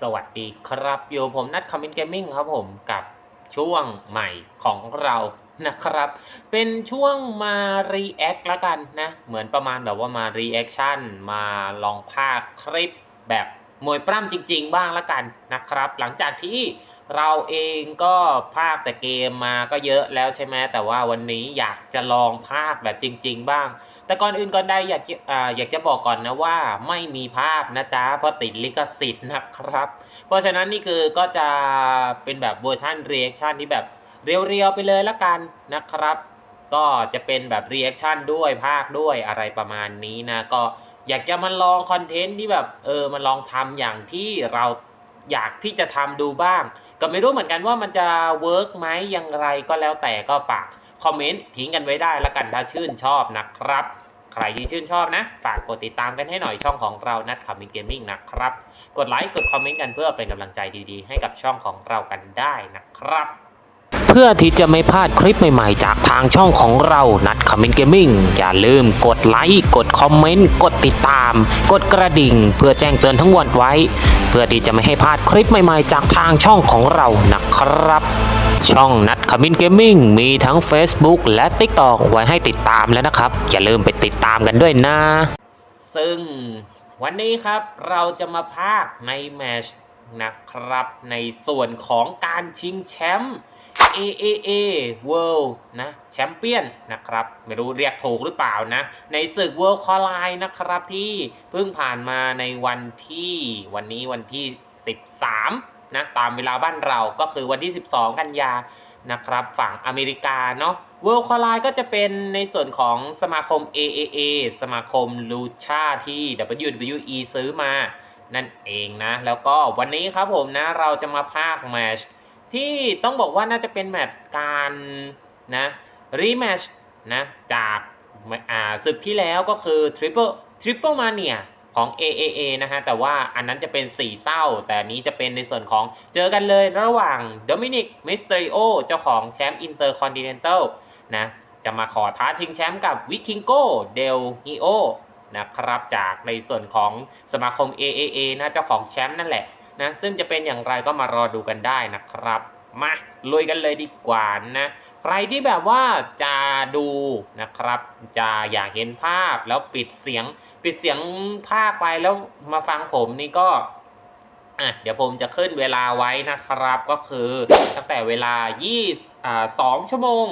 สวัสดีครับอยู่ผมนัดคอมมินเกมมิ่งครับผมกับช่วงใหม่ของเรานะครับ เป็นช่วงมา react ละกันนะ เหมือนประมาณแบบว่ามา reaction มาลองภาคคลิปแบบมวยปล้ำจริง ๆ บ้างละกันนะครับ หลังจากที่เราเองก็ภาคแต่เกมมาก็เยอะแล้วใช่ไหมแต่ว่าวันนี้อยากจะลองภาคแบบจริง ๆ บ้าง แต่ก่อนอื่นก่อนใดอยากอ่าอยากจะบอกก่อนนะว่าไม่มีภาพนะจ๊ะเพราะติดลิขสิทธิ์นะครับ เพราะฉะนั้นนี่คือก็จะเป็นแบบเวอร์ชันเรีแอคชั่นที่แบบเรียวๆไปเลยละกันนะครับ ก็จะเป็นแบบเรีแอคชั่นด้วยภาคด้วยอะไรประมาณนี้นะก็อยากจะมาลองคอนเทนต์ที่แบบเออมาลองทำอย่างที่เราอยากที่จะทำดูบ้าง ก็ไม่รู้เหมือนกันว่ามันจะเวิร์กไหมอยังไรก็แล้วแต่ก็ฝากคอมเมนต์ทิ้งกันไว้ได้ละกันถ้าชื่นชอบนะครับ ใครที่ชื่นชอบนะ ฝากกดติดตามกันให้หน่อยช่องของเรานัดขับมินเกมมิ่งนะครับ กดไลค์กดคอมเมนต์กันเพื่อเป็นกำลังใจดีๆ ให้กับช่องของเรากันได้นะครับ เพื่อที่จะไม่พลาดคลิปใหม่ๆ จากทางช่องของเรานัดคอมเมนต์เกมมิ่งอย่าลืมกดไลค์กดคอมเมนต์กดติดตาม กดกระดิ่ง เพื่อแจ้งเตือนทั้งวันไว้ เพื่อที่จะไม่ให้พลาดคลิปใหม่ๆ จากทางช่องของเรานะครับ ช่องนัดคอมเมนเกมมิ่งมีทั้ง Facebook และ TikTok ไว้ให้ติดตามแล้วนะครับ อย่าลืมไปติดตามกันด้วยนะ ซึ่งวันนี้ครับเราจะมาพากในแมชนะครับ ในส่วนของการชิงแชมป์ AAA World นะแชมเปี้ยนนะครับ ไม่รู้เรียกถูกหรือเปล่านะ ในศึก World c o l l i นะครับที่เพิ่งผ่านมาในวันที่วันนี้วันที่ 13 นะตามเวลาบ้านเราก็คือวันที่ 12 กันยานะครับฝั่งอเมริกาเนาะ World c o l l i ก็จะเป็นในส่วนของสมาคม AAA สมาคมลูชาที่ WWE ซื้อมานั่นเองนะ แล้วก็วันนี้ครับผมนะเราจะมาพากย์แมชที่ต้องบอกว่าน่าจะเป็นแมตช์การนะรีแมชนะจากอ่าศึกที่แล้วก็คือ Triple Triple Mania ของ AAA นะฮะแต่ว่าอันนั้นจะเป็น4เศร้า แต่นี้จะเป็นในส่วนของเจอกันเลยระหว่างโดมินิกมิสเตริโอเจ้าของแชมป์อินเตอร์คอนติเนนตัลนะจะมาขอท้าชิงแชมป์กับวิคิงโกเดลฮิโอนะครับจากในส่วนของสมาคม AAA นะเจ้าของแชมป์นั่นแหละนะซึ่งจะเป็นอย่างไรก็มารอดูกันได้นะครับ มาลุยกันเลยดีกว่านะ ใครที่แบบว่าจะดูนะครับ จะอยากเห็นภาพแล้วปิดเสียง ปิดเสียงภาคไปแล้วมาฟังผมนี่ก็อะเดี๋ยวผมจะขึ้นเวลาไว้นะครับก็คือตั้งแต่เวลา20อ่า2ชั่วโมง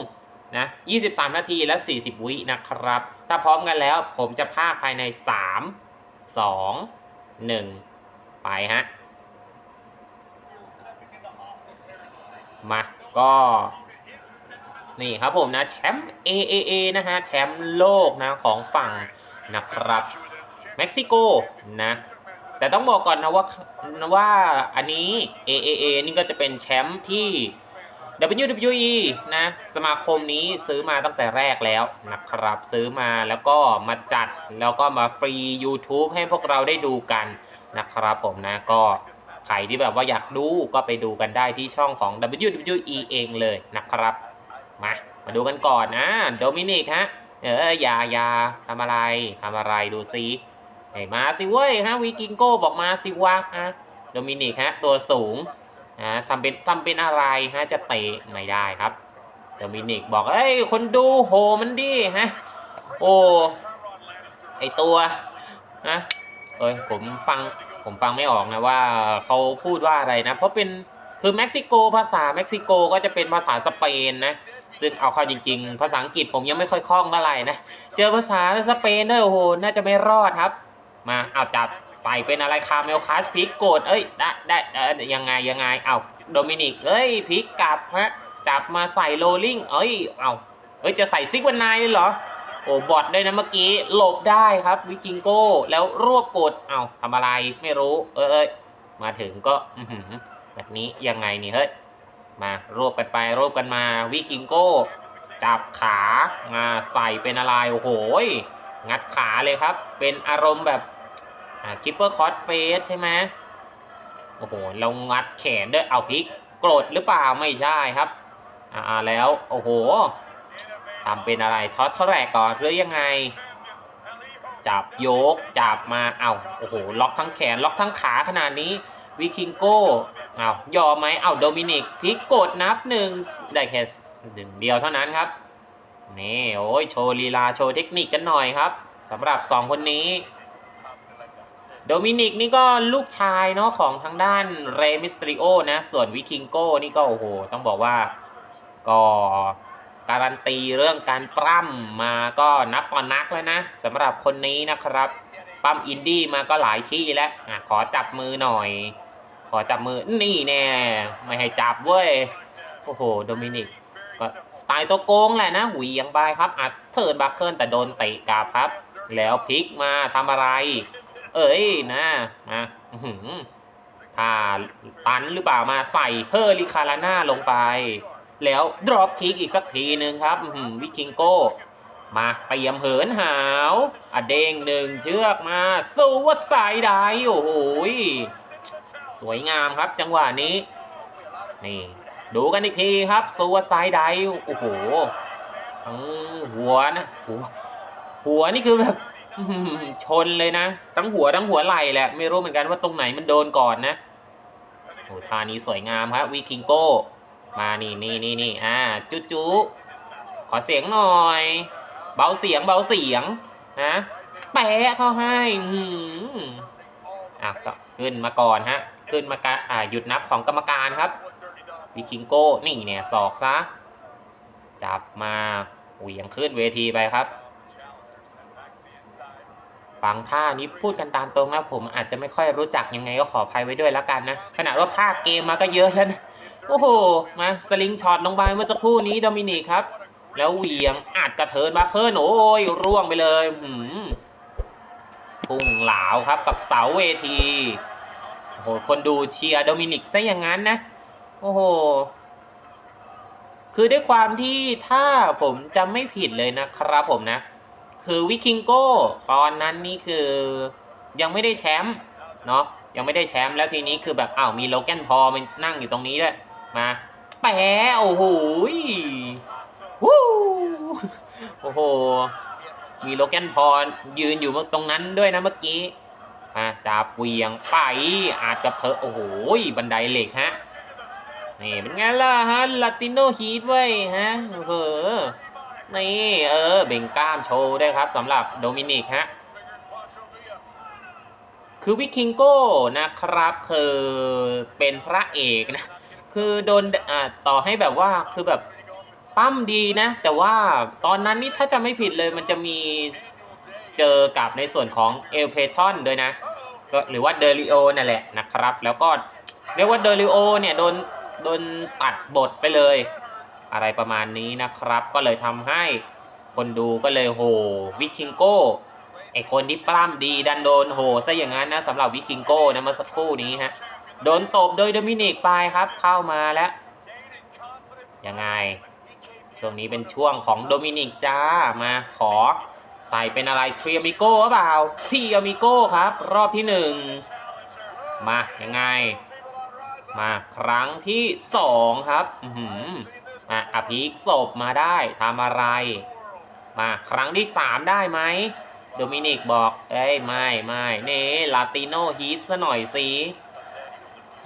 นะ23 นาทีและ 40 วินะครับ ถ้าพร้อมกันแล้วผมจะภาคภายใน 3 2 1 ไปฮะ มาก็นี่ครับผมนะแชมป์ AAA นะฮะแชมป์โลกนะของฝั่งนะครับเม็กซิโกนะแต่ต้องบอกก่อนนะว่าว่าอันนี้ AAA นี่ก็จะเป็นแชมป์ที่ WWE นะสมาคมนี้ซื้อมาตั้งแต่แรกแล้วนะครับซื้อมาแล้วก็มาจัดแล้วก็มาฟรี YouTube ให้พวกเราได้ดูกันนะครับผมนะก็ ใครที่แบบว่าอยากดูก็ไปดูกันได้ที่ช่องของ WWE เองเลยนะครับ มา มาดูกันก่อนนะโดมินิกฮะ เออ อย่าอย่าทำอะไรทำอะไรดูซิไอ้มาสิเว้ยฮะวีกิงโก้บอกมาสิวะฮะโดมินิกฮะ ตัวสูงฮะทำเป็นทำเป็นอะไรฮะจะเตะไม่ได้ครับโดมินิกบอกเอ้ยคนดูโหมันดิฮะโอ้ไอตัวฮะเอ้ยผมฟัง ผมฟังไม่ออกนะว่าเขาพูดว่าอะไรนะ เพราะเป็นคือเม็กซิโกภาษาเม็กซิโกก็จะเป็นภาษาสเปนนะ ซึ่งเอาเข้าจริง ๆ ภาษาอังกฤษผมยังไม่ค่อยคล่องเท่าไหร่นะ เจอภาษาสเปนด้วยโอ้โห น่าจะไม่รอดครับ มาเอาจับใส่เป็นอะไรคาเมลคาสพิกโกดเอ้ย ได้ได้เอ้ยยังไงยังไงเอาโดมินิกเอ้ยพิกกลับฮะจับมาใส่โรลลิงเอ้ยเอาเอ้ยจะใส่ซิกวันไนเลยเหรอ โอ้บอดด้วยนะเมื่อกี้หลบได้ครับวิกิงโก้ แล้วรวบกดเอาทำอะไรไม่รู้ เอ้ยมาถึงก็แบบนี้ยังไงนี่เฮ้ยมารวบกันไปรวบกันมาวิกิงโก้ จับขามาใส่เป็นอะไรโอ้โหยงัดขาเลยครับ เป็นอารมณ์แบบคิปเปอร์คอร์สเฟสใช่ไหมโอ้โหเรางัดแขนด้วยเอาพลิกโกรธหรือเปล่าไม่ใช่ครับ อ่าแล้วโอ้โห ทำเป็นอะไรทอดเท่าแรกก่อนหรือยังไง จับโยก จับมาเอาโอ้โห ล็อกทั้งแขน ล็อกทั้งขาขนาดนี้วิคิงโก้อ้ายอมไหมเอ้าโดมินิกพลิกกดนับหนึ่งได้แค่หนึ่งเดียวเท่านั้นครับ นี่โอ้ยโชว์ลีลาโชว์เทคนิคกันหน่อยครับสำหรับสองคนนี้ โดมินิกนี่ก็ลูกชายเนาะของทางด้านเรมิสตริโอนะ ส่วนวิคิงโก้นี่ก็โอ้โห ต้องบอกว่าก็ การันตีเรื่องการปล้ำมาก็นับต่อนนักแล้วนะสำหรับคนนี้นะครับปั้มอินดี้มาก็หลายที่แล้วอะขอจับมือหน่อย ขอจับมือนี่แน่ไม่ให้จับเว้ยโอ้โหโดมินิกก็สไตล์ตัวโกงแหละนะหวียังไปครับอัดเทิร์นบัคเคิลแต่โดนเตะกลับครับ แล้วพลิกมาทำอะไร เอ้ยนะมาถ้าตันหรือเปล่ามาใส่เพอร์ลิคาราน่าลงไป แล้วดรอปคิกอีกสักทีหนึ่งครับวิคิงโก้ มาเตรียมเหินหาวอเด้งหนึ่งเชือกมาสู้ว่าสายได้โอ้โหสวยงามครับจังหวะนี้ นี่ ดูกันอีกทีครับซูวไซด์ไดโอ้โหอืมหัวนะหัวหัวนี่คือแบบชนเลยนะ ทั้งหัวทั้งหัวไหล่แหละ ไม่รู้เหมือนกันว่าตรงไหนมันโดนก่อนนะโอ้ท่านี้สวยงามครับวีคิงโก้ มานี่นี่นี่นี่อ่าจุจุขอเสียงหน่อย เบาเสียงเบาเสียงนะแปะเขาให้อื้อหืออะก็ขึ้นมาก่อนฮะ ขึ้นมากะอ่าหยุดนับของกรรมการครับวิคิงโก้นี่เนี่ยศอกซะ จับมาเหวี่ยงขึ้นเวทีไปครับบางท่านี้พูดกันตามตรงนะผมอาจจะไม่ค่อยรู้จักยังไงก็ขออภัยไว้ด้วยแล้วกันนะขนาดว่าภาคเกมมาก็เยอะแล้วนะ โอ้โห มาสลิงช็อตลงไปเมื่อสักครู่นี้โดมินิกครับ แล้วเหวี่ยงอัดกระเทินมาเคิร์นโอ้ยร่วงไปเลยหืมพุ่งเหลาครับกับเสาเวทีโอ้โหคนดูเชียร์โดมินิกซะอย่างนั้นนะ โอ้โห คือด้วยความที่ถ้าผมจำไม่ผิดเลยนะครับผมนะ คือวิคิงโก้ตอนนั้นนี่คือยังไม่ได้แชมป์เนาะยังไม่ได้แชมป์แล้วทีนี้คือแบบอ้าวมีโลแกนพอมันนั่งอยู่ตรงนี้ด้วย มา แปะโอ้โหวู้โอ้โห มีโลแกนพอยืนอยู่ตรงนั้นด้วยนะเมื่อกี้มาจับเวียงไปอาจกับเธอโอ้โหยบันไดเหล็กฮะนี่เป็นไงล่ะฮะลาติโนฮีทเว้ฮะเออนี่เออเบ่งกล้ามโชว์ได้วยครับสำหรับโดมินิกฮะคือวิคิงโก้นะครับคือเป็นพระเอกนะ คือโดนอ่าต่อให้แบบว่าคือแบบปั้มดีนะ แต่ว่าตอนนั้นนี่ถ้าจะไม่ผิดเลยมันจะมีเจอกับในส่วนของเอลเพทอนด้วยนะก็หรือว่าเดลิโอนั่นแหละนะครับ แล้วก็เรียกว่าเดลิโอเนี่ยโดนโดนตัดบทไปเลย อะไรประมาณนี้นะครับ ก็เลยทำให้คนดูก็เลยโหวิคิงโก้ไอคนที่ปล้ำดีดันโดนโหซะอย่างนั้นนะสำหรับวิคิงโก้นะเมื่อสักครู่นี้ฮะ โดนตบโดยโดมินิกไปครับ เข้ามาแล้วยังไง ช่วงนี้เป็นช่วงของโดมินิกจ้ามาขอใส่เป็นอะไรทรีอมิโก้หรือเปล่าทีอมิโก้ครับ รอบที่หนึ่งมายังไง มาครั้งที่สองครับอือหือมาอภิกศพมาได้ทำอะไร มาครั้งที่สามได้ไหมโดมินิกบอก เอ้ยไม่ไม่เน่ลาติโนฮีทซะหน่อยสิ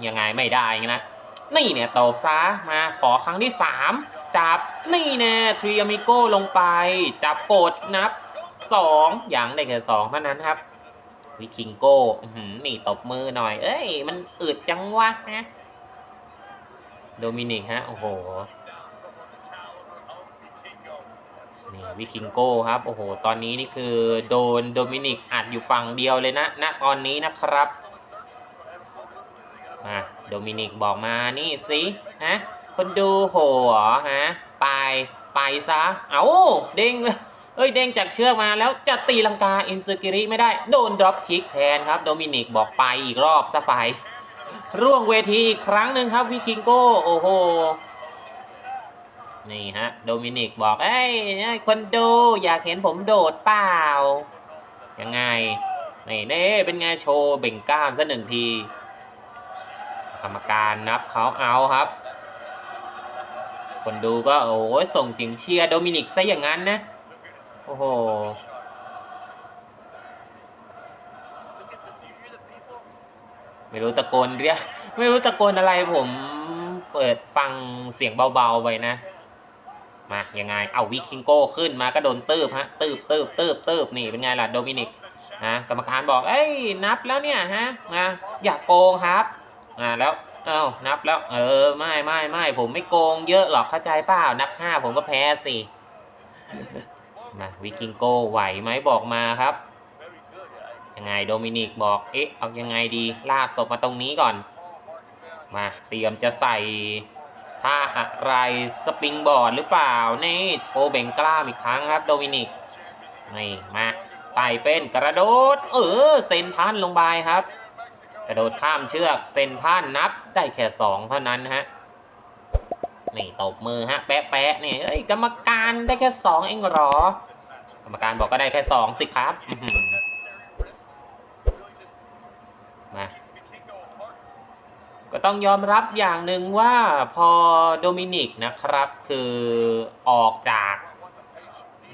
ยังไงไม่ได้นะ นี่เนี่ยตบซะมาขอครั้งที่สามจับนี่แน่ทรีอมิโก้ลงไป จับกดนับสองอย่างได้แค่สองเท่านั้นครับ วิคิงโก้หือนี่ตบมือหน่อย เอ้ย มันอึดจังวะฮะโดมินิกฮะ โอ้โหนี่วิคิงโก้ครับ โอ้โห ตอนนี้นี่คือโดนโดมินิกอัดอยู่ฝั่งเดียวเลยนะณตอนนี้นะครับ มาโดมินิกบอกมานี่สิฮะคนดูโหเหรอฮะไปไปซะเอาเด้งเลยเอ้ยเด้งจากเชือกมาแล้วจะตีลังกาอินซูกิริไม่ได้โดนดรอปคิกแทนครับโดมินิกบอกไปอีกรอบซะไปร่วงเวทีอีกครั้งหนึ่งครับวิคิงโก้โอ้โหนี่ฮะโดมินิกบอกเอ้ยคนดูอยากเห็นผมโดดเปล่ายังไงนี่เน่เป็นไงโชว์เบ่งกล้ามซะหนึ่งที กรรมการนับเขาเอาครับ คนดูก็โอ้ยส่งเสียงเชียร์โดมินิกซะอย่างนั้นนะ โอ้โหไม่รู้ตะโกนเรียกไม่รู้ตะโกนอะไรผมเปิดฟังเสียงเบาๆไปนะ มายังไงเอาวิคิงโก้ขึ้นมาก็โดนตืบฮะตืบตืบตืบตืบนี่เป็นไงล่ะโดมินิกนะกรรมการบอกเอ้ยนับแล้วเนี่ยฮะนะอย่าโกงครับ อ่าแล้วเอ้านับแล้ว เออไม่ไม่ไม่ผมไม่โกงเยอะหรอกเข้าใจเปล่านับห้าผมก็แพ้สิมาวิคิงโก้ไหวไหมบอกมาครับ ยังไงโดมินิกบอกเอ๊ะเอายังไงดีลากศพมาตรงนี้ก่อน มาเตรียมจะใส่ท่าอะไรสปริงบอร์ดหรือเปล่า นี่โชว์เบ่งกล้ามอีกครั้งครับโดมินิกนี่มาใส่เป็นกระโดด เออเซนท่านลงไปครับ กระโดดข้ามเชือกเซนท่านนับได้แค่สองเท่านั้นฮะนี่ตบมือฮะ แปะแปะนี่เอ้ยกรรมการได้แค่สองเองหรอ กรรมการบอกก็ได้แค่สองสิครับมาก็ต้องยอมรับอย่างหนึ่งว่าพอโดมินิกนะครับ คือออกจาก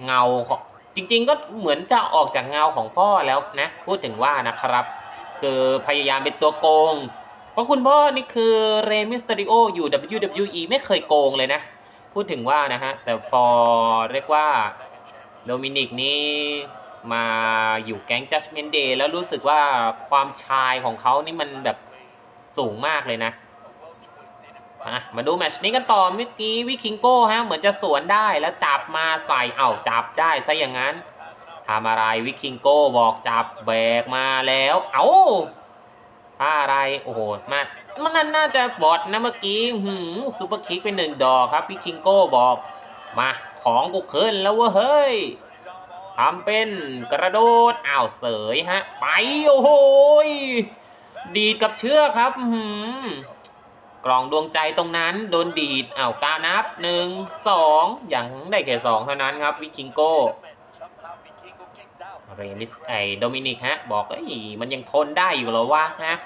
เงาของจริงๆก็เหมือนจะออกจากเงาของพ่อแล้วนะ พูดถึงว่านะครับ คือพยายามเป็นตัวโกง เพราะคุณพ่อนี่คือเรมิสเตอริโออยู่ WWE ไม่เคยโกงเลยนะ พูดถึงว่านะฮะ แต่พอเรียกว่าโดมินิกนี่มาอยู่แก๊ง Judgment Day แล้วรู้สึกว่าความชายของเขานี่มันแบบสูงมากเลยนะมาดูแมชนี้กันต่อเมื่อกี้วิคิงโก้ฮะ เหมือนจะสวนได้แล้วจับมาใส่เอ้าจับได้ซะอย่างนั้น ทำอะไรวิคิงโก้บอกจับแบกมาแล้ว เอ้าท่าอะไรโอ้โหมามันนั่นน่าจะบอดนะเมื่อกี้หืมซูเปอร์คิกไปหนึ่งดอกครับวิคิงโก้บอก มาของกูขึ้นแล้วเว้ยเฮ้ยทำเป็นกระโดดอ้าวเสยฮะ ไปโอ้โหดีดกับเชือกครับหือกล่องดวงใจตรงนั้นโดนดีดอ้าวกานับหนึ่งสองอย่างได้แค่สองเท่านั้นครับวิคิงโก้ เรมิสไอโดมินิกฮะ บอกเอ้ยมันยังทนได้อยู่เหรอวะฮะ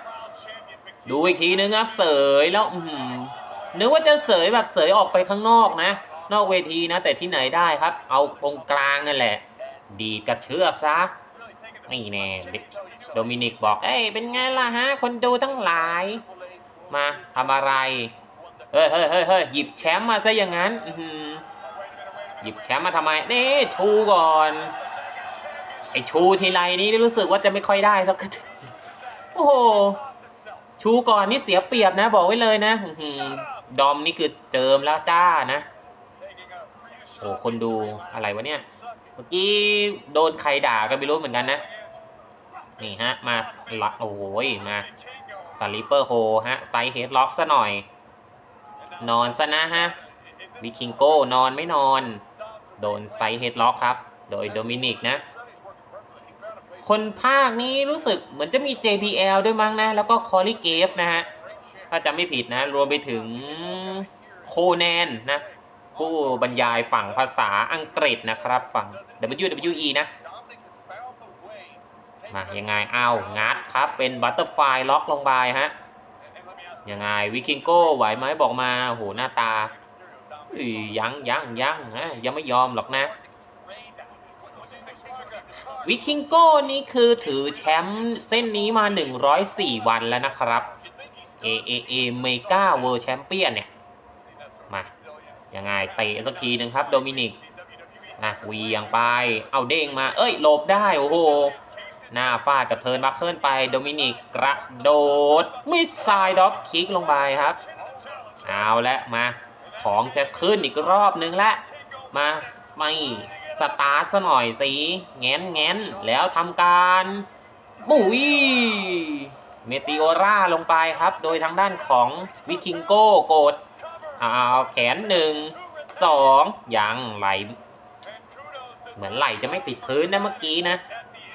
ดูอีกทีนึงครับเสยแล้วอืนึกว่าจะเสยแบบเสยออกไปข้างนอกนะ นอกเวทีนะ แต่ที่ไหนได้ครับ เอาตรงกลางนั่นแหละ ดีกระเชือกซะนี่แน่โดมินิกบอก เอ้ยเป็นไงล่ะฮะ คนดูทั้งหลาย มาทำอะไร เฮ้ยเฮ้ยเฮ้ยเฮ้ยหยิบแชมป์มาซะอย่างนั้นอื้อหือหยิบแชมป์มาทำไม นี่ชูก่อน ไอชูทีไรนี้รู้สึกว่าจะไม่ค่อยได้สักทีโอ้โหชูก่อนนี่เสียเปรียบนะ บอกไว้เลยนะดอมนี่คือเจิมแล้วจ้านะโอ้คนดูอะไรวะเนี่ย เมื่อกี้โดนใครด่าก็ไม่รู้เหมือนกันนะ นี่ฮะ มาล็อกโอ้ยมาสลิปเปอร์โฮฮะไซเฮดล็อกซะหน่อย นอนซะนะฮะวิคิงโก้นอนไม่นอน โดนไซเฮดล็อกครับ โดยโดมินิกนะ คนภาคนี้รู้สึกเหมือนจะมี JPL ด้วยมั้งนะ แล้วก็คอลลี่เกฟนะฮะ ถ้าจำไม่ผิดนะ รวมไปถึงโคแนนนะ ผู้บรรยายฝั่งภาษาอังกฤษนะครับ ฝั่ง WWE นะ มายังไงเอางัดครับ เป็นบัตเตอร์ไฟล็อกลงไปฮะ ยังไงวิคิงโก้ไหวไหมบอกมาโหหน้าตายยังยังยังฮะยังไม่ยอมหรอกนะ วิคิงโก้นี่คือถือแชมป์เส้นนี้มา 104 วันแล้วนะครับ AAA Mega World Champion เนี่ย มา ยังไงเตะสักทีหนึ่งครับ โดมินิกอะเวียงไป เอาเด้งมา เอ้ยหลบได้ โอ้โห หน้าฟาดกับเทิร์นบัคเคิลไป โดมินิกกระโดดมิสไซด์ด็อกคิกลงไปครับ เอาละมา ของจะขึ้นอีกรอบนึงละ มา ไม่ สตาร์ทซะหน่อยสิแง้นแง้นแล้วทำการบุยเมติโอราลงไปครับ โดยทางด้านของวิคิงโก้กดเอาแขนหนึ่งสองยังไหล เหมือนไหลจะไม่ติดพื้นนะเมื่อกี้นะ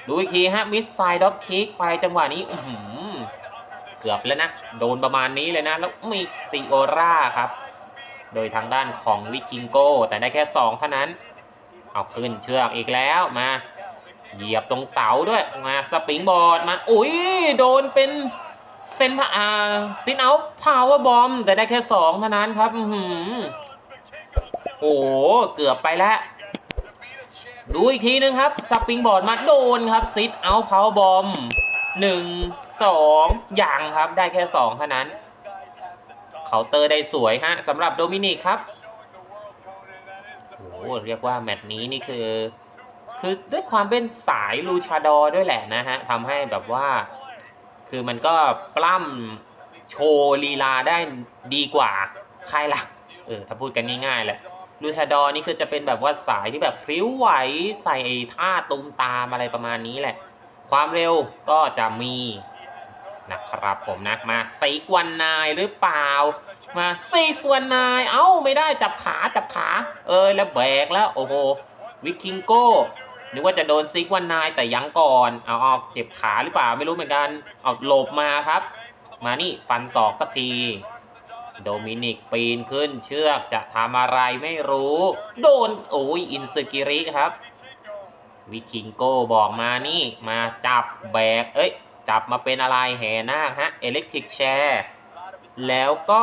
ดูอีกทีฮะ มิสไซด์ด็อกคิกไปจังหวะนี้อืเกือบแล้วนะ โดนประมาณนี้เลยนะ แล้วมีติโอราครับ โดยทางด้านของวิคิงโก้ แต่ได้แค่ 2 เท่านั้น เอาขึ้นเชือกอีกแล้วมา เหยียบตรงเสาด้วยมาสปริงบอร์ดมาอุ้ยโดนเป็นเซนอาซินเอาพาวเวอร์บอมแต่ได้แค่2เท่านั้นครับหือโอ้โหเกือบไปแล้ว ดูอีกทีนึงครับสปริงบอร์ดมาโดนครับซิดเอาพาวบอมหนึ่งสองยังครับได้แค่สองเท่านั้นเคาน์เตอร์ได้สวยฮะสำหรับโดมินิกครับ เรียกว่าแมตช์นี้นี่คือ คือด้วยความเป็นสายลูชาดอด้วยแหละนะฮะทำให้แบบว่า คือมันก็ปล้ำโชว์ลีลาได้ดีกว่าใค่ายหลัก เออถ้าพูดกันง่ายๆแหละลูชาดอนี่คือจะเป็นแบบว่าสายที่แบบพริ้วไหวใส่ท่าตูมตามอะไรประมาณนี้แหละ ความเร็วก็จะมีนะครับผมนะมาซีกวันนายหรือเปล่า มาซีส่วนนายเอ้าไม่ได้จับขาจับขา เออแล้วแบกแล้วโอ้โหวิคิงโก้นึกว่าจะโดนซิกวันนายแต่ยังก่อนเอาออกเจ็บขาหรือเปล่าไม่รู้เหมือนกันเอาหลบมาครับ มานี่ฟันศอกสักที โดมินิกปีนขึ้นเชือกจะทำอะไรไม่รู้ โดนโอ้ยอินสกิริครับ วิคิงโก้บอกมานี่ มาจับแบก เอ้ย จับมาเป็นอะไรแห่นาคฮะเอเล็กทริกแชร์ แล้วก็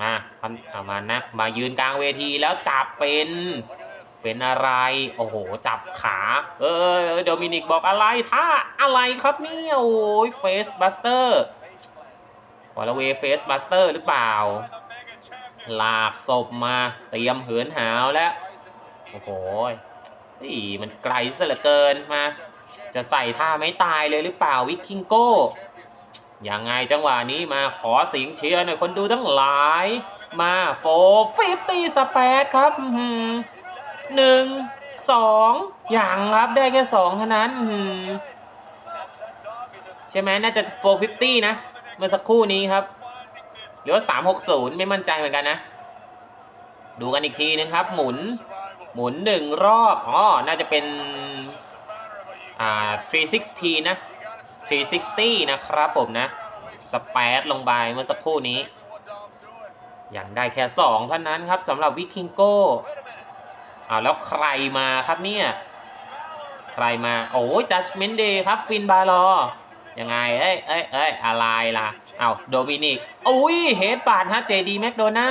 มาทำเอามานะมายืนกลางเวทีแล้วจับเป็นเป็นอะไร โอ้โห จับขา เออโดมินิกบอกอะไรท่าอะไรครับเนี่ยโอ้ยเฟสบัสเตอร์ฟอลเวเฟสบัสเตอร์หรือเปล่า หลากศพมาเตรียมเหินหาวแล้ว โอ้โหเฮ้ยมันไกลซะเหลือเกินมา จะใส่ท่าไม่ตายเลยหรือเปล่าวิกคิงโก้ ยังไงจังหวะนี้มาขอเสียงเชียร์หน่อยคนดูทั้งหลาย มาโฟฟิฟตี้สเปดครับหนึ่งสองอย่างครับได้แค่สองเท่านั้นใช่ไหมน่าจะโฟฟิฟตี้นะ เมื่อสักครู่นี้ครับ หรือว่าสามหกศูนย์ไม่มั่นใจเหมือนกันนะ ดูกันอีกทีนึงครับ หมุน หมุนหนึ่งรอบอ๋อน่าจะเป็นอ่า360นะ360 นะครับผมนะ สเปซลงไปเมื่อสักครู่นี้อย่างได้แค่2เท่านั้นครับสำหรับวิคิงโก้อาแล้วใครมาครับเนี่ย ใครมา โอ้ยจัสเมนเดย์ครับ ฟินบาลอยังไง เอ้ยเอ้ยเอ้ยอะไรล่ะ เอาโดมินิกอุ้ยเฮดบาดฮะเจดีแมคโดนา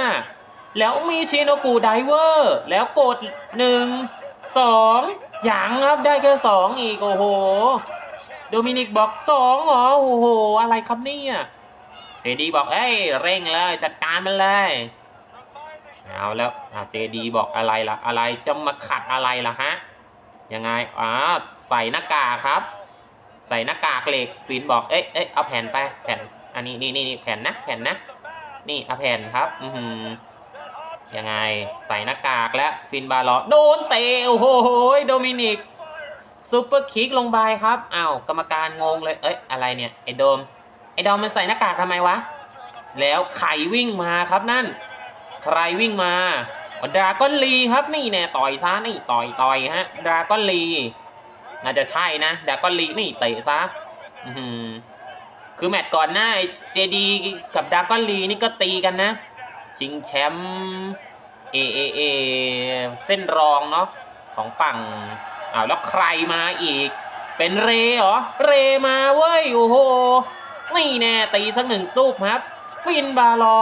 แล้วมีชินโนกูไดเวอร์ แล้วกดหนึ่งสองอย่างครับได้แค่สองอีก โอ้โห โดมินิกบอกสองเหรอโอ้โห อะไรครับเนี่ยเจดีบอกเอ้ยเร่งเลยจัดการมันเลยเอาแล้วเจดีบอกอะไรล่ะ อะไรจะมาขัดอะไรล่ะฮะยังไงอ่าใส่หน้ากากครับ ใส่หน้ากากเหล็กฟินบอกเอ้ยเอ้ยเอาแผ่นไปแผ่นอันนี้นี่นี่แผ่นนะแผ่นนะ นี่เอาแผ่นครับ อือหือยังไงใส่หน้ากากแล้วฟินบาลอโดนเตะโอ้โหโดมินิก ซูเปอร์คิกลงไปครับอ้าวกรรมการงงเลยเอ้ยอะไรเนี่ยไอโดมไอโดมมันใส่หน้ากากทำไมวะ แล้วใครวิ่งมาครับนั่น ใครวิ่งมาดราก้อนลีครับนี่แน่ต่อยซะนี่ต่อยต่อยฮะดราก้อนลีน่าจะใช่นะดราก้อนลีนี่เตะซะอือหือคือแมตช์ก่อนหน้าเจดีกับดราก้อนลีนี่ก็ตีกันนะชิงแชมป์เอเอเอเส้นรองเนาะของฝั่ง อ้าวแล้วใครมาอีก เป็นเรเหรอ เรมาเว้ย โอ้โห นี่แน่ตีสักหนึ่งตูบครับ ฟินบาลอ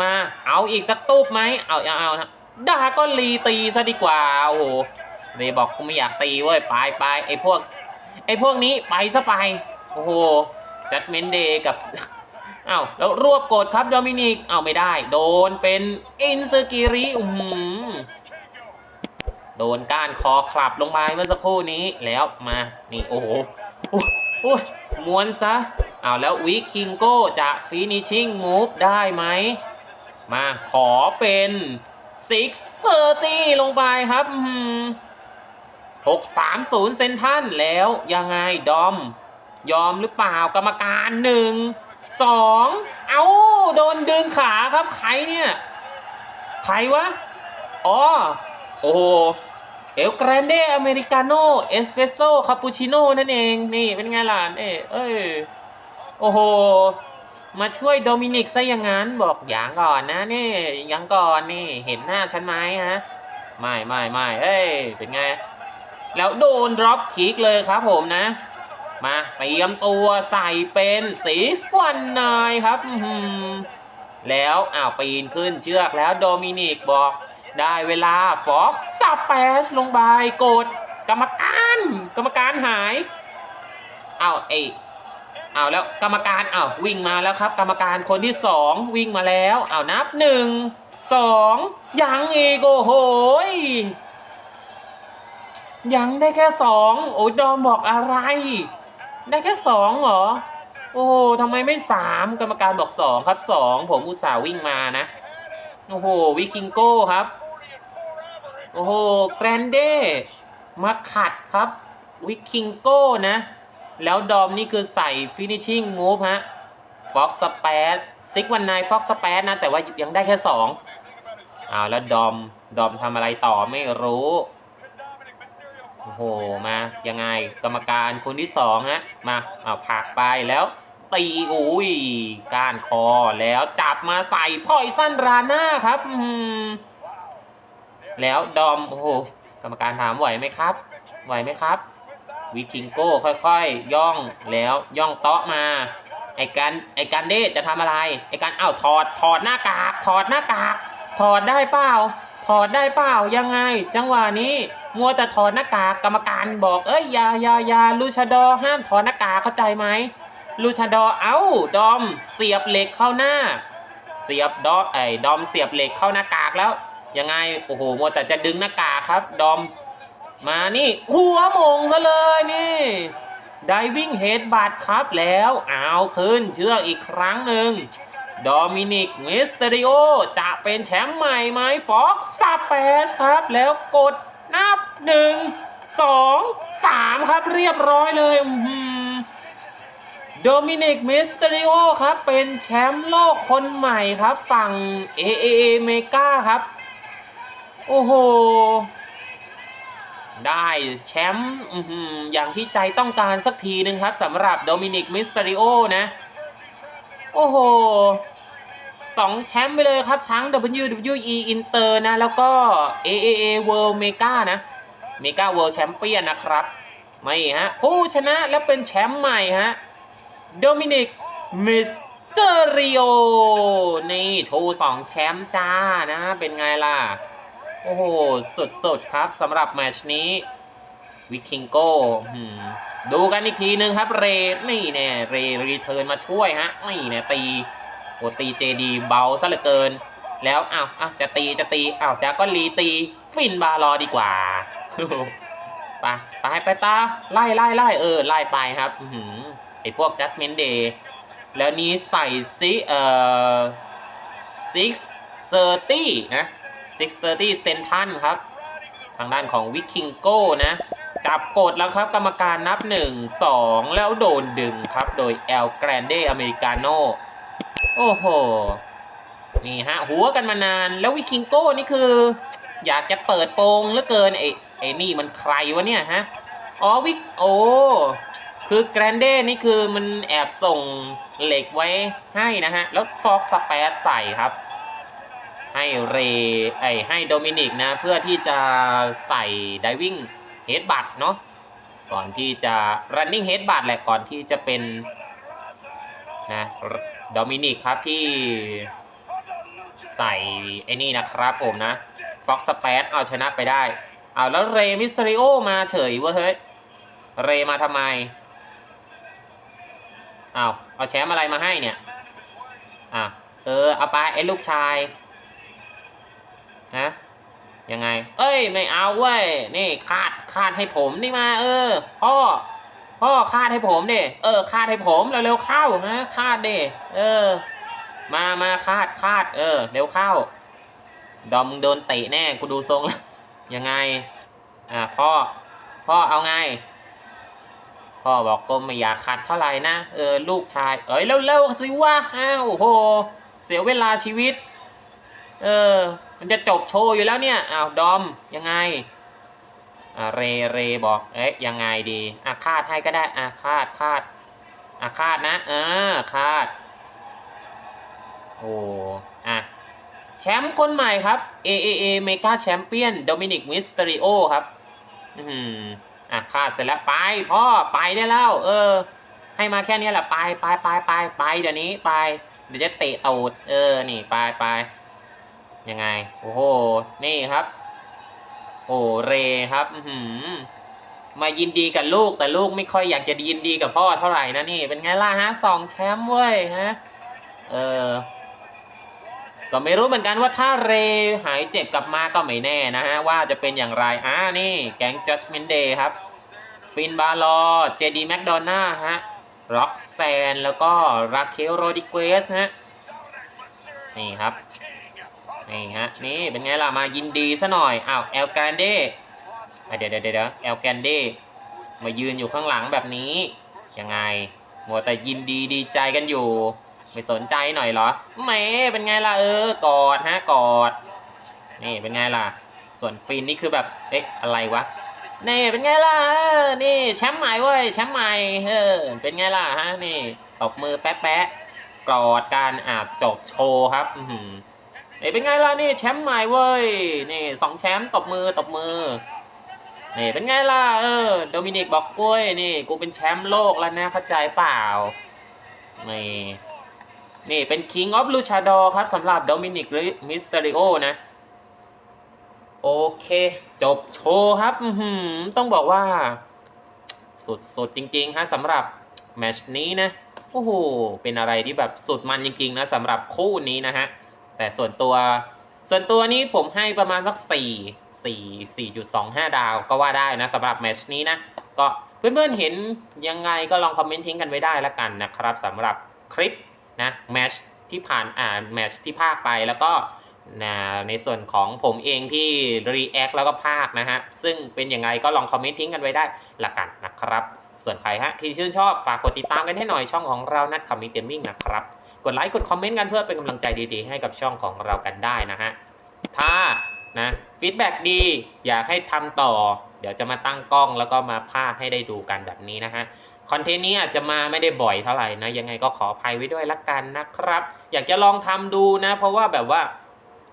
มาเอาอีกสักตูบไหมเอาเอาเอานะดาก็ลีตีซะดีกว่า โอ้โห เรบอกกูไม่อยากตีเว้ย ไปไปไอพวก ไอพวกนี้ไปซะไป โอ้โห จัดเมนเดย์กับอ้าวแล้วรวบกดครับโดมินิกอ้าไม่ได้ โดนเป็นอินซกิริอือหือ โดนก้านคอคลับลงมาเมื่อสักครู่นี้แล้วมานี่โอ้โหโอ้โอ้ยม้วนซะอ้าวแล้ววิคิงโก้จะฟินิชิ่งมูฟได้ไหม มาขอเป็น 630 ลงไปครับหกสามศูนย์เซนทันแล้วยังไงดอม ยอมหรือเปล่ากรรมการหนึ่งสองเอาโดนดึงขาครับใครเนี่ย ใครวะ อ๋อ โอ้ เอลแกรนเดอเมริกาโน่เอสเปรสโซ่คาปูชิโน่นั่นเองนี่เป็นไงล่ะเอ้เอ้ยโอ้โห มาช่วยโดมินิกซะอย่างนั้นบอกอย่างก่อนนะนี่ยังก่อนนี่เห็นหน้าฉันไหมฮะไม่ไม่ไม่เอ้ยเป็นไง แล้วโดนดรอปคิกเลยครับผมนะ มาเตรียมตัวใส่เป็นสีสวันนายครับแล้วอ้าวปีนขึ้นเชือกแล้วโดมินิกบอก ได้เวลาฟ็อกสเปชลงไปกดกรรมการ กรรมการหายเอ้าวไอเอาแล้วกรรมการเอ้าวิ่งมาแล้วครับ กรรมการคนที่สองวิ่งมาแล้วเอานับหนึ่งสองยังอีกโอ้โหยยังได้แค่สองโอ้ยดอมบอกอะไร ได้แค่สองเหรอ โอ้โหทำไมไม่สามกรรมการบอกสองครับสองผมอุตส่าห์วิ่งมานะ โอ้โหวิคิงโก้ครับ โอ้โห แกรนเดมาขัดครับ วิคิงโก้นะ แล้วดอมนี่คือใส่ finishing move ฮะฟ็อกสเปซซิกวันไนฟ็อกสเปซนะ แต่ว่ายังได้แค่สองอ้าวแล้วดอม ดอมทำอะไรต่อไม่รู้ โอ้โห มายังไงกรรมการคนที่สองฮะ มาเอาผักไปแล้วตีอุ้ยก้านคอแล้วจับมาใส่พอยสั้นราน่าครับ อืม แล้วดอมโอ้โหกรรมการถามไหวไหมครับ ไหวไหมครับ วิคิงโก้ค่อยๆ ย่องแล้วย่องเตาะมา ไอ้กันไอ้กันเดชจะทำอะไร ไอ้กันอ้าวถอดถอดหน้ากากถอดหน้ากากถอดได้เปล่าถอดได้เปล่ายังไง จังหวะนี้มัวแต่ถอดหน้ากากกรรมการบอกเอ้ยยายายาลูชาดอห้ามถอดหน้ากากเข้าใจไหมลูชาดอเอ้าดอมเสียบเหล็กเข้าหน้า เสียบดอไอ้ดอมเสียบเหล็กเข้าหน้ากากแล้ว ยังไงโอ้โหมัวแต่จะดึงหน้ากากครับ ดอม มานี่ หัวมงซะเลยนี่ไดวิ่งเฮดบัตครับแล้วเอาขึ้นเชือกอีกครั้งหนึ่งโดมินิกมิสเตริโอจะเป็นแชมป์ใหม่ไหมฟ็อกซาเปชครับ แล้วกดนับหนึ่งสองสามครับเรียบร้อยเลยโดมินิกมิสเตริโอครับ เป็นแชมป์โลกคนใหม่ครับ ฝั่ง AAA เมกาครับ โอ้โห ได้แชมป์อย่างที่ใจต้องการสักทีหนึ่งครับสำหรับโดมินิกมิสเตริโอนะ โอ้โหสองแชมป์ไปเลยครับทั้ง WWE Inter นะ แล้วก็ AAA World Mega นะ Mega World Champion นะครับไม่ฮะผู้ชนะและเป็นแชมป์ใหม่ฮะโดมินิกมิสเตอริโอนี่โชว์สองแชมป์จ้านะ เป็นไงล่ะ โอ้โหสุดๆครับสำหรับแมชนี้วิคิงโก้ดูกันอีกทีนึงครับ เรนี่แน่เรรีเทิร์นมาช่วยฮะนี่เนี่ยตีโอตีเจดีเบาซะเหลือเกิน แล้วอ้าวอ้าวจะตีจะตีอ้าวจะก็รีตี ฟินบารอดีกว่าไปไปไปตาไล่ไล่ไล่เออไล่ไปครับอืไอพวกจัดเมนเดย์แล้วนี้ใส่ซิเอ่อซิกเซอร์ตี้นะ 630เซนทันครับ ทางด้านของวิคิงโก้นะ จับกดแล้วครับกรรมการนับ 1 2 แล้วโดนดึงครับ โดย El Grande Americano โอ้โห นี่ฮะ หัวกันมานาน แล้ววิคิงโก้นี่คือ อยากจะเปิดโปงเหลือเกินไอ้ไอ้นี่มันใครวะเนี่ยฮะ อ๋อวิกโอคือแกรนเด้นี่คือมันแอบส่งเหล็กไว้ให้นะฮะ แล้วฟอกสเปซใส่ครับ ให้เรไอให้โดมินิกนะ เพื่อที่จะใส่ไดวิ่งเฮดบัตเนาะก่อนที่จะ running head บัตแหละก่อนที่จะเป็นนะโดมินิกครับที่ใส่ไอ้นี่นะครับผมนะฟ็อกสเปซเอาชนะไปได้เอาแล้วเรมิสริโอมาเฉยเว้ยเฮ้ยเรมาทำไมเอาเอาแชมป์อะไรมาให้เนี่ยอะเออเอาไปไอ้ลูกชาย นะยังไง เอ้ย ไม่เอาเว้ย นี่คาดคาดให้ผมนี่มา เออ พ่อ พ่อคาดให้ผมเด้เออคาดให้ผมเร็วๆเข้าฮะคาดเด้เออ มามาคาดคาด เออเร็วเข้า ดอมโดนเตะแน่กูดูทรงแล้วยังไง อะพ่อ พ่อเอาไง พ่อบอกก็ไม่อยากขัดเท่าไหร่นะเออลูกชาย เอ้ยเร็วๆสิวะอ้าวโอ้โหเสียเวลาชีวิต เออ มันจะจบโชว์อยู่แล้วเนี่ยอ้าวดอมยังไงเรเรบอก เอ๊ะยังไงดีอะคาดให้ก็ได้อะคาดคาดอะคาดนะเออคาด โอ้อะแชมป์คนใหม่ครับ AAA Mega Champion Dominic Mysterio ครับ อืมอะคาดเสร็จแล้วไปพ่อไปได้แล้ว เออ ให้มาแค่นี้แหละไปไปไปไปไปเดี๋ยวนี้ไป เดี๋ยวจะเตะตูดเออ นี่ไปไป ยังไง โอ้โห นี่ครับ โอ้เรครับอือหือมายินดีกับลูกแต่ลูกไม่ค่อยอยากจะยินดีกับพ่อเท่าไหร่นะนี่ เป็นไงล่ะฮะสองแชมป์เว้ยฮะ เออ ก็ไม่รู้เหมือนกันว่าถ้าเรหายเจ็บกลับมาก็ไม่แน่นะฮะ ว่าจะเป็นอย่างไร อ่านี่ แก๊ง Judgment Day ครับ ฟินบาลอเจดีแมคโดนาฮะร็อกแซน แล้วก็ราเคลโรดิเกสฮะ นี่ครับ นี่ฮะนี่เป็นไงล่ะมายินดีซะหน่อยอ้าวเอลแกรนเดเดี๋ยวเดี๋ยวเดี๋ยวเอลแกรนเดมายืนอยู่ข้างหลังแบบนี้ยังไงมัวแต่ยินดีดีใจกันอยู่ ไม่สนใจหน่อยเหรอแหมเป็นไงล่ะเออกอดฮะกอดนี่เป็นไงล่ะ ส่วนฟินนี่คือแบบเอ๊ะอะไรวะนี่เป็นไงล่ะนี่แชมป์ใหม่เว้ยแชมป์ใหม่เออเป็นไงล่ะฮะนี่ตบมือแป๊ะแป๊ะกอดการอาบจบโชว์ครับ อื เอ้เป็นไงล่ะนี่แชมป์ใหม่เว้ยนี่สองแชมป์ตบมือตบมือนี่เป็นไงล่ะเออโดมินิกบอกกล้วยนี่ กูเป็นแชมป์โลกแล้วนะเข้าใจเปล่านี่นี่เป็น King of Luchador ครับสำหรับโดมินิกมิสเตอริโอนะ โอเค จบโชว์ครับต้องบอกว่า สุดๆจริงๆฮะสำหรับแมชนี้นะ โอ้โห เป็นอะไรที่แบบสุดมันจริงๆนะสำหรับคู่นี้นะฮะ แต่ส่วนตัวส่วนตัวนี้ผมให้ประมาณสัก4 4 4.25 ดาวก็ว่าได้นะสำหรับแมชนี้นะ ก็เพื่อนๆเห็นยังไงก็ลองคอมเมนต์ทิ้งกันไว้ได้ละกันนะครับสำหรับคลิปนะแมชที่ผ่านอ่าแมชที่ภาคไปแล้วก็นะในส่วนของผมเองที่ React แล้วก็ภาคนะฮะ ซึ่งเป็นยังไงก็ลองคอมเมนต์ทิ้งกันไว้ได้ละกันนะครับ ส่วนใครฮะที่ชื่นชอบฝากกดติดตามกันให้หน่อยช่องของเรานัดคอมมิเกมมิ่งนะครับ กดไลค์กดคอมเมนต์กันเพื่อเป็นกำลังใจดีๆ ให้กับช่องของเรากันได้นะฮะถ้านะฟีดแบ็ดี อยากให้ทำต่อ เดี๋ยวจะมาตั้งกล้องแล้วก็มาพากให้ได้ดูกันแบบนี้นะฮะคอนเทนต์นี้อาจจะมาไม่ได้บ่อยเท่าไหร่นะ ยังไงก็ขออภัยไว้ด้วยละกันนะครับ อยากจะลองทำดูนะ เพราะว่าแบบว่า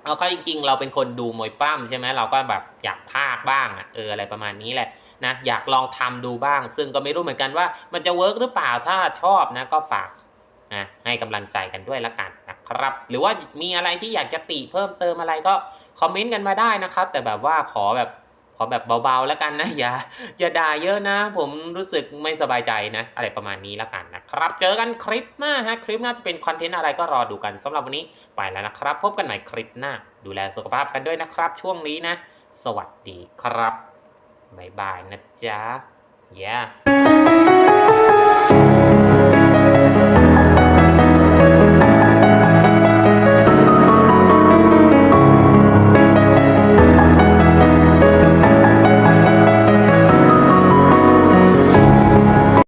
เอาก็จริงๆ เราเป็นคนดูมวยปล้ำใช่ไหมเราก็แบบอยากพากบ้างอะเอออะไรประมาณนี้แหละนะอยากลองทำดูบ้าง ซึ่งก็ไม่รู้เหมือนกันว่ามันจะเวิร์กหรือเปล่าถ้าชอบนะก็ฝาก นะให้กำลังใจกันด้วยละกันนะครับ หรือว่ามีอะไรที่อยากจะติเพิ่มเติมอะไรก็คอมเมนต์กันมาได้นะครับ แต่แบบว่าขอแบบขอแบบเบาๆแล้วกันนะอย่าอย่าด่าเยอะนะ ผมรู้สึกไม่สบายใจนะ อะไรประมาณนี้ละกันนะครับ เจอกันคลิปหน้าฮะคลิปหน้าจะเป็นคอนเทนต์อะไรก็รอดูกันสำหรับวันนี้ไปแล้วนะครับ พบกันใหม่คลิปหน้า ดูแลสุขภาพกันด้วยนะครับ ช่วงนี้นะ สวัสดีครับบ๊ายบายนะจ๊ะ yeah